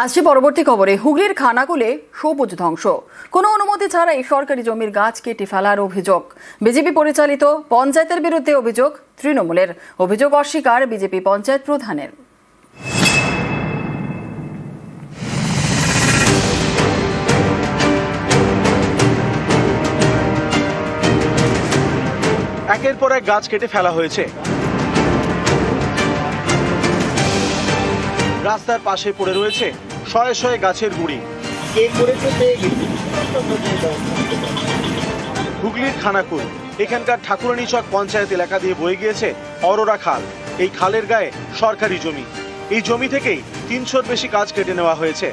আসছে পরবর্তী খবরে। হুগলির খানাকুলে সবুজ ধ্বংস। কোনো অনুমতি ছাড়াই সরকারি জমির গাছ কেটে ফেলার অভিযোগ। বিজেপি পরিচালিত পঞ্চায়েতের বিরুদ্ধে অভিযোগ তৃণমূলের। অভিযোগ অস্বীকার বিজেপি পঞ্চায়েত প্রধানের। একের পর এক গাছ কেটে ফেলা হয়েছে। রাস্তার পাশে পড়ে রয়েছে শয়ে শয়ে গাছের গুড়ি। হুগলির খানাকুল। এখানকার ঠাকুরানী চক পঞ্চায়েত এলাকা দিয়ে বয়ে গিয়েছে অরোরা খাল। এই খালের গায়ে সরকারি জমি। এই জমি থেকেই তিনশোর বেশি গাছ কেটে নেওয়া হয়েছে।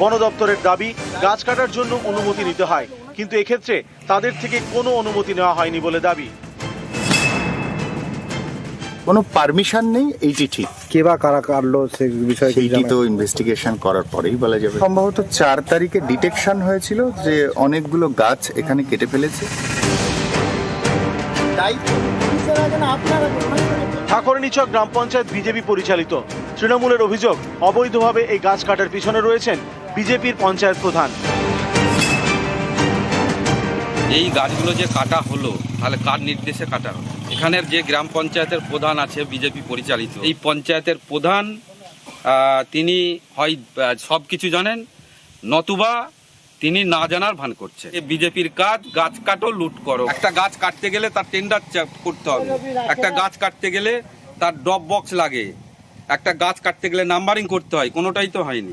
বন দপ্তরের দাবি, গাছ কাটার জন্য অনুমতি নিতে হয়। কিন্তু এক্ষেত্রে তাদের থেকে কোনো অনুমতি নেওয়া হয়নি বলে দাবি। কোনো পারমিশন নেই এইটি ঠিক। কে বা কারা কাটলো সে বিষয়ে সেইটি তো ইনভেস্টিগেশন করার পরেই বলা যাবে। সম্ভবত চার তারিখে ডিটেকশন হয়েছিল যে অনেকগুলো গাছ এখানে কেটে ফেলেছে। ঠাকুরানীচক গ্রাম পঞ্চায়েত বিজেপি পরিচালিত। তৃণমূলের অভিযোগ অবৈধভাবে এই গাছ কাটার পিছনে রয়েছেন বিজেপির পঞ্চায়েত প্রধান। এই গাছগুলো যে কাটা হলো তাহলে কার নির্দেশে কাটা হলো? এখানের যে গ্রাম পঞ্চায়েতের প্রধান আছে বিজেপি পরিচালিত, এই পঞ্চায়েতের প্রধান তিনি হয় সব কিছু জানেন। নতুবা তিনি না জানার ভান করছে বিজেপির কাজ, গাছ কাটো, লুট করো। একটা গাছ কাটতে গেলে তার টেন্ডার করতে হবে। একটা গাছ কাটতে গেলে তার ড্রপ বক্স লাগে। একটা গাছ কাটতে গেলে নাম্বারিং করতে হয়, কোনোটাই তো হয়নি।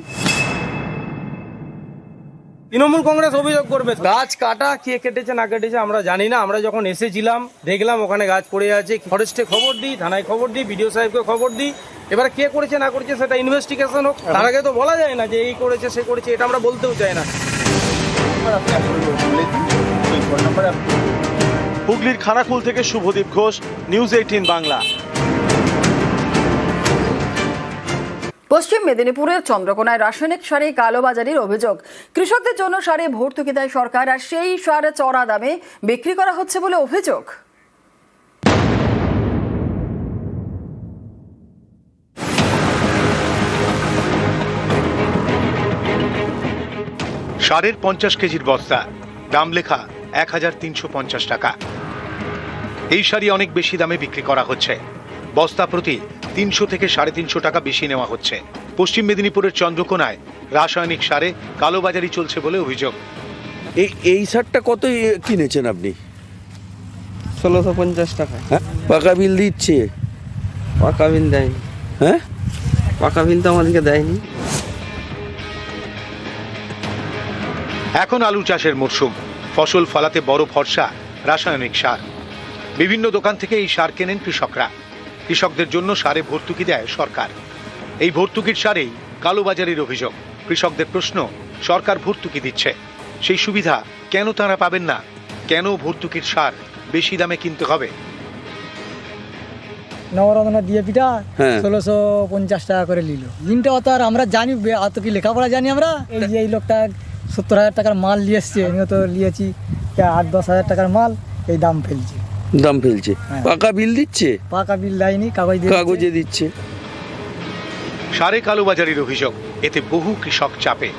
তৃণমূল কংগ্রেস অভিযোগ করবে। গাছ কাটা কে কেটেছে না কেটেছে আমরা জানি না। আমরা যখন এসেছিলাম দেখলাম ওখানে গাছ পড়ে আছে। ফরেস্টে খবর দিই থানায় খবর দিই বিডিও সাহেবকে খবর দিই। এবার কে করেছে না করেছে সেটা ইনভেস্টিগেশন হোক। তার আগে তো বলা যায় না যে এই করেছে সে করেছে এটা আমরা বলতেও চাই না। হুগলির খানাকুল থেকে শুভদীপ ঘোষ নিউজ এইটিন বাংলা। পশ্চিম মেদিনীপুরের চন্দ্রকোনায় রাসায়নিক সারে কালোবাজারির অভিযোগ। কৃষকদের জন্য সারে ভর্তুকি দেয় সরকার, আর সেই সার চড়া দামে বিক্রি করা হচ্ছে বলে অভিযোগ। সারের পঞ্চাশ কেজির বস্তা, দাম লেখা এক হাজার তিনশো পঞ্চাশ টাকা। এই শাড়ি অনেক বেশি দামে বিক্রি করা হচ্ছে। বস্তা প্রতি তিনশো থেকে সাড়ে তিনশো টাকা বেশি নেওয়া হচ্ছে। পশ্চিম মেদিনীপুরের চন্দ্রকোনায় রাসায়নিক সারে কালোবাজারি চলছে বলে অভিযোগ। এই এই শার্টটা কত কিনেছেন আপনি? ষোলোশো পঞ্চাশ টাকা। হ্যাঁ? পাকা বিল দিচ্ছে। পাকা বিল দেয়নি। হ্যাঁ? পাকা বিল তো আমাদেরকে দেয়নি। এখন আলু চাষের মরশুম। ফসল ফলাতে বড় ভরসা রাসায়নিক সার। বিভিন্ন দোকান থেকে এই সার কেনেন কৃষকরা। কৃষকদের জন্য সারে ভর্তুকি দেয় সরকার। এই ভর্তুকির সারেই কালোবাজারির অভিযোগ। কৃষকদের প্রশ্ন সরকার ভর্তুকি দিচ্ছে। সেই সুবিধা কেন তারা পাবেন না? কেন ভর্তুকির সার বেশি দামে কিনতে হবে? নবরত্ন ডিএপিটা হ্যাঁ। ষোলোশো পঞ্চাশ টাকা করে নিল দিনটা অত আর আমরা জানি অত কি লেখাপড়া জানি আমরা? এই যে এই লোকটা সত্তর হাজার টাকার মাল নিয়ে এসছে আমিও তো নিয়েছি আট দশ হাজার টাকার মাল এই দাম ফেলছে। দাম ফেলছে। হ্যাঁ। পাকা বিল দিচ্ছে? পাকা বিল দেয়নি কাগজ কাগজে দিচ্ছে। সারে কালোবাজারির অভিযোগ এতে বহু কৃষক চাপে।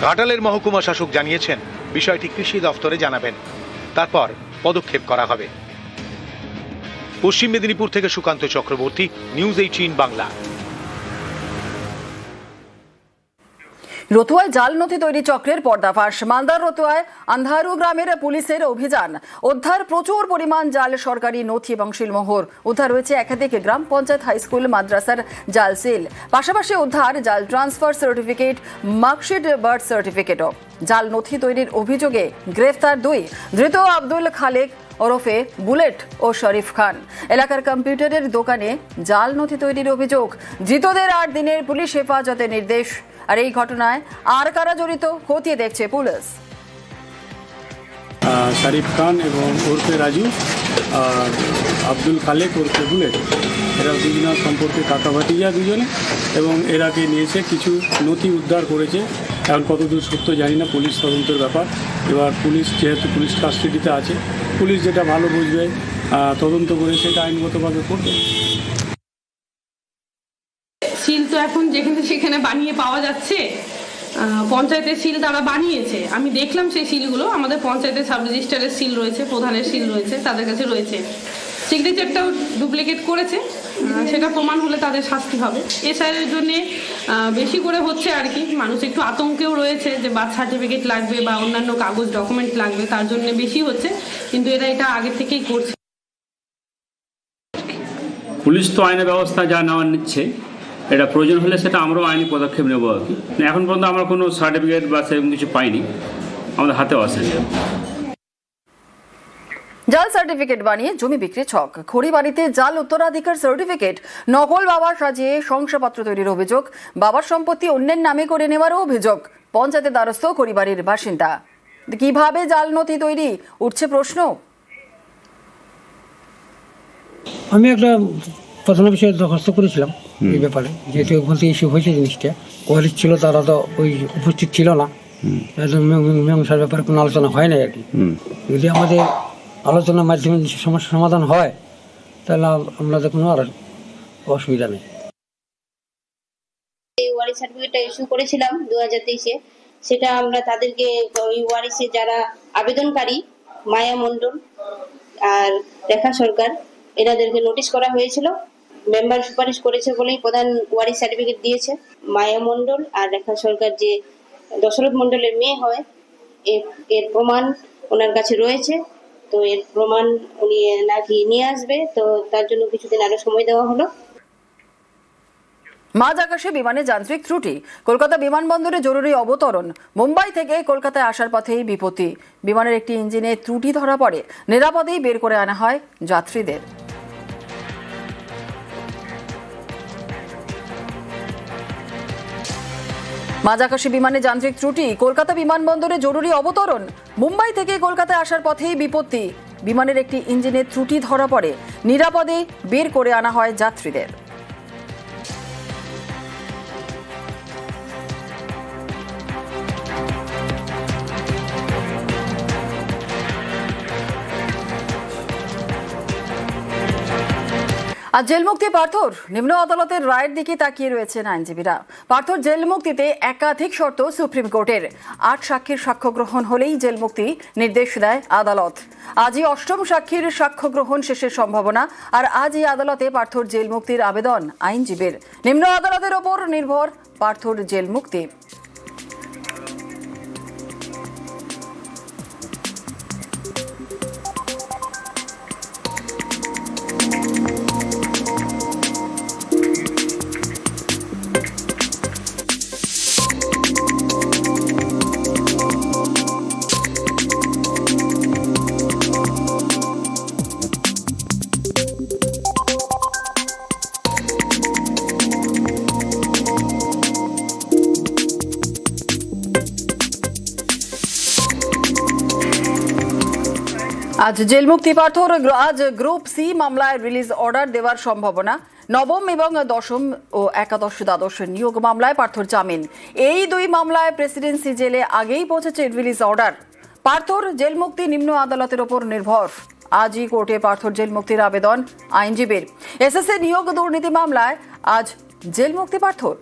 ঘাটালের মহকুমা শাসক জানিয়েছেন বিষয়টি কৃষি দফতরে জানাবেন। তারপর পদক্ষেপ করা হবে। পশ্চিম মেদিনীপুর থেকে সুকান্ত চক্রবর্তী নিউজ এইটিন বাংলা। রতুয়ায় জাল নথি তৈরি চক্রের পর্দাফাশ। মালদার রতুয়ায় আন্ধারু গ্রামের পুলিশের অভিযান। উদ্ধার প্রচুর পরিমাণ জাল, সরকারি নথি এবং শিলমোহর। উদ্ধার হয়েছে একাধিক গ্রাম পঞ্চায়েত, হাই স্কুল, মাদ্রাসার জাল সিল। পাশাপাশি উদ্ধার, জাল ট্রান্সফার সার্টিফিকেট, মার্কশিট, বার্থ সার্টিফিকেটও। জাল নথি তৈরির অভিযোগে গ্রেফতার দুই। ধৃত আব্দুল খালেক ওরফে বুলেট ও শরীফ খান। এলাকার কম্পিউটারের দোকানে জাল নথি তৈরির অভিযোগ। ধৃতদের আট দিনের পুলিশ হেফাজতে নির্দেশ। আর এই ঘটনায় আর কারা জড়িত খতিয়ে দেখছে পুলিশ। শারিফ খান এবং ওরফে রাজু, আর আব্দুল খালেক, ওরফে বুলেট। এরা দুজনের সম্পর্কে কাকা ভাতিজা দুজনে, এবং এরাকে নিয়েছে কিছু নথি উদ্ধার করেছে। এখন কতদূর সত্য জানি না, পুলিশ তদন্তের ব্যাপার। এবার পুলিশ যেহেতু পুলিশ কাস্টাডিতে আছে, পুলিশ যেটা ভালো বুঝবে তদন্ত করে সেটা আইনগতভাবে করবে। সিল তো এখন যেখানে সেখানে বানিয়ে পাওয়া যাচ্ছে পঞ্চায়েতের সিল তারা বানিয়েছে। আমি দেখলাম সেই সিলগুলো, আমাদের পঞ্চায়েতের সাব রেজিস্টারের সিল রয়েছে, প্রধানের সিল রয়েছে, তাদের কাছে রয়েছে। সিগনেচারটাও ডুপ্লিকেট করেছে সেটা প্রমাণ হলে তাদের শাস্তি হবে। এসআইয়ের জন্য বেশি করে হচ্ছে আর কি, মানুষ একটু আতঙ্কেও রয়েছে যে বার্থ সার্টিফিকেট লাগবে বা অন্যান্য কাগজ ডকুমেন্ট লাগবে, তার জন্য বেশি হচ্ছে, কিন্তু এরা এটা আগে থেকেই করছে। পুলিশ তো আইনের ব্যবস্থা যা নেওয়ার নিচ্ছে এটা প্রয়োজন হলে সেটা আমরাও আইনি পদক্ষেপ নেব আর কি। এখন পর্যন্ত আমরা কোনো সার্টিফিকেট বা সেরকম কিছু পাইনি। আমাদের হাতেও আসেনি। জাল সার্টিফিকেট বানিয়ে জমি বিক্রি ছক। খড়িবাড়িতে জাল উত্তরাধিকার সার্টিফিকেট নকল বাবার সাজিয়ে শংসাপত্র তৈরির অভিযোগ। বাবার সম্পত্তি অন্যের নামে করে নেওয়ারও অভিযোগ। পঞ্চায়েতের দ্বারস্থ খড়িবাড়ির বাসিন্দা। কীভাবে জাল নথি তৈরি? উঠছে প্রশ্ন। আমি একটা প্রধান বিষয়ে দরখাস্ত করেছিলাম এই ব্যাপারে যেহেতু ওখান থেকে ইস্যু হয়েছে জিনিসটা। কোয়ালিটি ছিল তারা তো ওই উপস্থিত ছিল না। মীমাংসার ব্যাপারে কোনো আলোচনা হয় না আর কি। যদি আমাদের আলোচনার মাধ্যমে যে সমস্যার সমাধান হয় তাহলে আমাদের কোনো আর অসুবিধা নেই। ওয়ারি সার্টিফিকেটটা ইস্যু করেছিলাম দু হাজার তেইশে সেটা আমরা তাদেরকে ওই ওয়ারিসে যারা আবেদনকারী মায়া মণ্ডল আর রেখা সরকার এনাদেরকে নোটিশ করা হয়েছিল। মেম্বার সুপারিশ করেছে বলেই প্রধান ওয়ারি সার্টিফিকেট দিয়েছে। মায়া মণ্ডল আর রেখা সরকার যে দশরথ মণ্ডলের মেয়ে হয়, এর প্রমাণ ওনার কাছে রয়েছে। তো এর প্রমাণ উনি নাকি নিয়ে আসবে। তো তার জন্য কিছুদিন আরও সময় দেওয়া হলো। মাঝ আকাশে বিমানে যান্ত্রিক ত্রুটি। কলকাতা বিমানবন্দরে জরুরি অবতরণ। মুম্বাই থেকে কলকাতায় আসার পথেই বিপত্তি। বিমানের একটি ইঞ্জিনে ত্রুটি ধরা পড়ে। নিরাপদেই বের করে আনা হয় যাত্রীদের। মাঝ আকাশে বিমানে যান্ত্রিক ত্রুটি, কলকাতা বিমানবন্দরে জরুরি অবতরণ। মুম্বাই থেকে কলকাতায় আসার পথেই বিপত্তি। বিমানের একটি ইঞ্জিনের ত্রুটি ধরা পড়ে। নিরাপদে বের করে আনা হয় যাত্রীদের। আর জেল মুক্তি পার্থর নিম্ন আদালতের রায়ের দিকে তাকিয়ে রয়েছেন আইনজীবীরা। পার্থর জেল মুক্তিতে একাধিক শর্ত সুপ্রিম কোর্টের। আট সাক্ষীর সাক্ষ্য গ্রহণ হলেই জেল মুক্তি নির্দেশ দেয় আদালত। আজই অষ্টম সাক্ষীর সাক্ষ্য গ্রহণ শেষের সম্ভাবনা, আর আজই আদালতে পার্থর জেল মুক্তির আবেদন আইনজীবীর। নিম্ন আদালতের ওপর নির্ভর পার্থর জেল আজ জেল মুক্তি পার্থর আজ গ্রুপ সি মামলায় রিলিজ অর্ডার দেওয়ার সম্ভাবনা। নবম এবং দশম ও একাদশ দ্বাদশ নিয়োগ মামলায় পার্থর জামিন। এই দুই মামলায় প্রেসিডেন্সি জেলে আগেই পৌঁছেছে রিলিজ অর্ডার। পার্থর জেল মুক্তি নিম্ন আদালতের ওপর নির্ভর। আজই কোর্টে পার্থর জেল মুক্তির আবেদন আইনজীবীর। এসএসএ নিয়োগ দুর্নীতি মামলায় আজ জেল মুক্তি পার্থর।